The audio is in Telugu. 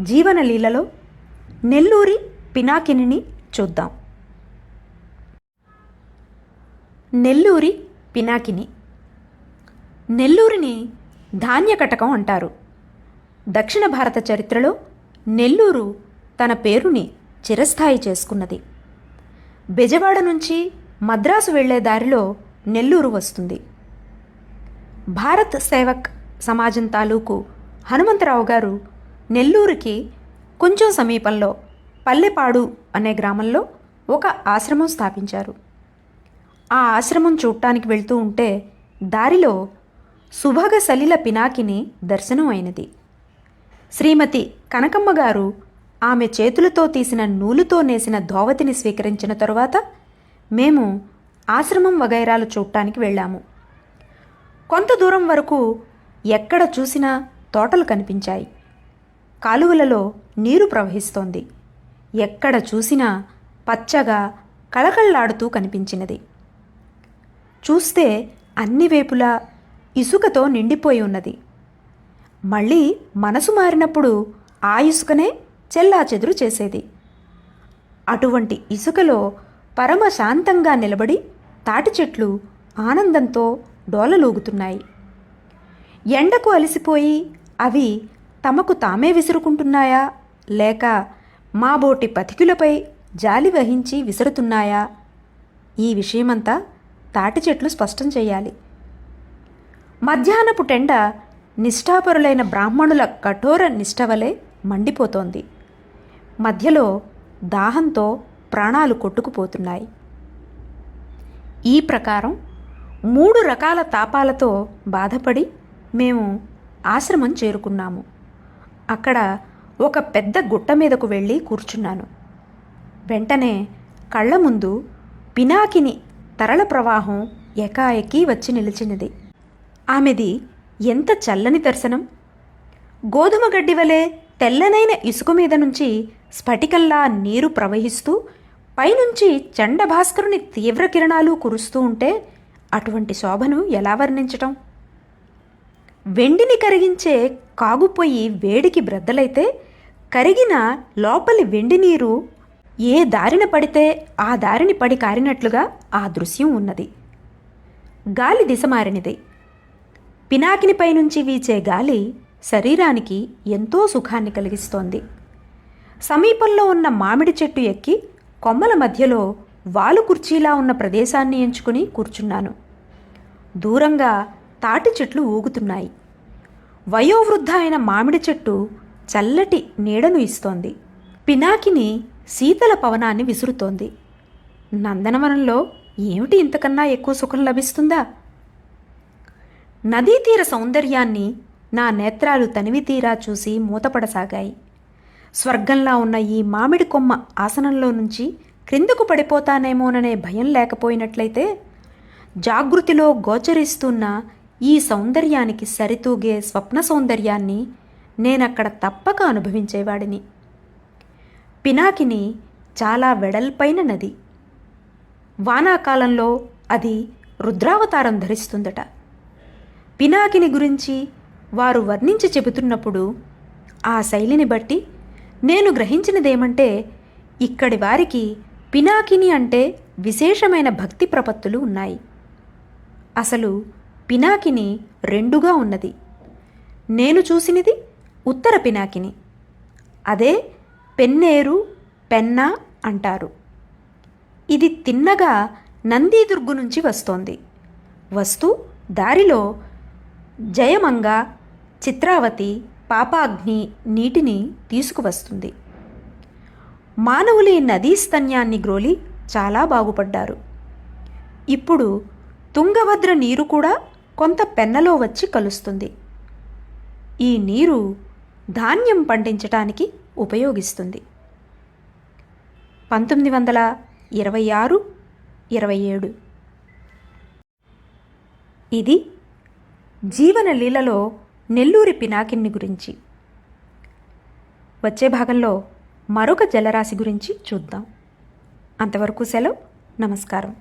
జీవనలీలలో నెల్లూరి పినాకినిని చూద్దాం. నెల్లూరి పినాకిని. నెల్లూరిని ధాన్యకటకం అంటారు. దక్షిణ భారత చరిత్రలో నెల్లూరు తన పేరుని చిరస్థాయి చేసుకున్నది. బెజవాడ నుంచి మద్రాసు వెళ్ళే దారిలో నెల్లూరు వస్తుంది. భారత్ సేవక్ సమాజం తాలూకు హనుమంతరావు గారు నెల్లూరుకి కొంచెం సమీపంలో పల్లెపాడు అనే గ్రామంలో ఒక ఆశ్రమం స్థాపించారు. ఆ ఆశ్రమం చూడటానికి వెళ్తూ ఉంటే దారిలో సుభగ సలిల పినాకిని దర్శనం అయినది. శ్రీమతి కనకమ్మ గారు ఆమె చేతులతో తీసిన నూలుతో నేసిన ధోవతిని స్వీకరించిన తరువాత మేము ఆశ్రమం వగైరాలు చూడటానికి వెళ్ళాము. కొంత దూరం వరకు ఎక్కడ చూసినా తోటలు కనిపించాయి. కాలువలలో నీరు ప్రవహిస్తోంది. ఎక్కడ చూసినా పచ్చగా కళకళలాడుతూ కనిపించినది. చూస్తే అన్ని వేపులా ఇసుకతో నిండిపోయి ఉన్నది. మళ్ళీ మనసు మారినప్పుడు ఆ ఇసుకనే చెల్లా చెదురు చేసేది. అటువంటి ఇసుకలో పరమ శాంతంగా నిలబడి తాటి చెట్లు ఆనందంతో డోలలూగుతున్నాయి. ఎండకు అలసిపోయి అవి తమకు తామే విసురుకుంటున్నాయా? లేక మాబోటి పథికులపై జాలి వహించి విసురుతున్నాయా? ఈ విషయమంతా తాటి చెట్లు స్పష్టం చేయాలి. మధ్యాహ్నపు టెండ నిష్ఠాపరులైన బ్రాహ్మణుల కఠోర నిష్ఠవలే మండిపోతోంది. మధ్యలో దాహంతో ప్రాణాలు కొట్టుకుపోతున్నాయి. ఈ ప్రకారం మూడు రకాల తాపాలతో బాధపడి మేము ఆశ్రమం చేరుకున్నాము. అక్కడ ఒక పెద్ద గుట్ట మీదకు వెళ్ళి కూర్చున్నాను. వెంటనే కళ్ళ ముందు పినాకిని తరళ ప్రవాహం ఎకాఎకి వచ్చి నిలిచినది. ఆమెది ఎంత చల్లని దర్శనం! గోధుమ గడ్డి వలె తెల్లనైన ఇసుక మీద నుంచి స్ఫటికంలా నీరు ప్రవహిస్తూ పైనుంచి చండభాస్కరుని తీవ్ర కిరణాలు కురుస్తూ ఉంటే అటువంటి శోభను ఎలా వర్ణించటం? వెండిని కరిగించే కాగుపోయి వేడికి బ్రద్దలైతే కరిగిన లోపలి వెండి నీరు ఏ దారిన పడితే ఆ దారిని పడి కారినట్లుగా ఆ దృశ్యం ఉన్నది. గాలి దిశ మారినది. పినాకినిపై నుంచి వీచే గాలి శరీరానికి ఎంతో సుఖాన్ని కలిగిస్తోంది. సమీపంలో ఉన్న మామిడి చెట్టు ఎక్కి కొమ్మల మధ్యలో వాలు కుర్చీలా ఉన్న ప్రదేశాన్ని ఎంచుకుని కూర్చున్నాను. దూరంగా తాటి చెట్లు ఊగుతున్నాయి. వయోవృద్ధ అయిన మామిడి చెట్టు చల్లటి నీడను ఇస్తోంది. పినాకిని శీతల పవనాన్ని విసురుతోంది. నందనవనంలో ఏమిటి ఇంతకన్నా ఎక్కువ సుఖం లభిస్తుందా? నదీ తీర సౌందర్యాన్ని నా నేత్రాలు తనివి తీరా చూసి మూతపడసాగాయి. స్వర్గంలా ఉన్న ఈ మామిడి కొమ్మ ఆసనంలో నుంచి క్రిందకు పడిపోతానేమోననే భయం లేకపోయినట్లయితే జాగృతిలో గోచరిస్తున్న ఈ సౌందర్యానికి సరితూగే స్వప్న సౌందర్యాన్ని నేనక్కడ తప్పక అనుభవించేవాడిని. పినాకిని చాలా వెడల్పైన నది. వానాకాలంలో అది రుద్రావతారం ధరిస్తుందట. పినాకిని గురించి వారు వర్ణించి చెబుతున్నప్పుడు ఆ శైలిని బట్టి నేను గ్రహించినదేమంటే ఇక్కడి వారికి పినాకిని అంటే విశేషమైన భక్తి ప్రపత్తులు ఉన్నాయి. అసలు పినాకిని రెండుగా ఉన్నది. నేను చూసినది ఉత్తర పినాకిని. అదే పెన్నేరు పెన్న అంటారు. ఇది తిన్నగా నందీదుర్గు నుంచి వస్తోంది. వస్తూ దారిలో జయమంగ చిత్రావతి పాపాగ్ని నీటిని తీసుకువస్తుంది. మానవులు ఈ నదీ స్తన్యాన్ని గ్రోలి చాలా బాగుపడ్డారు. ఇప్పుడు తుంగభద్ర నీరు కూడా కొంత పెన్నలో వచ్చి కలుస్తుంది. ఈ నీరు ధాన్యం పండించటానికి ఉపయోగిస్తుంది. పంతొమ్మిది వందల ఇరవై ఆరు ఇరవై ఏడు ఇది జీవన లీలలో నెల్లూరి పినాకిన్ని గురించి. వచ్చే భాగంలో మరొక జలరాశి గురించి చూద్దాం. అంతవరకు సెలవు. నమస్కారం.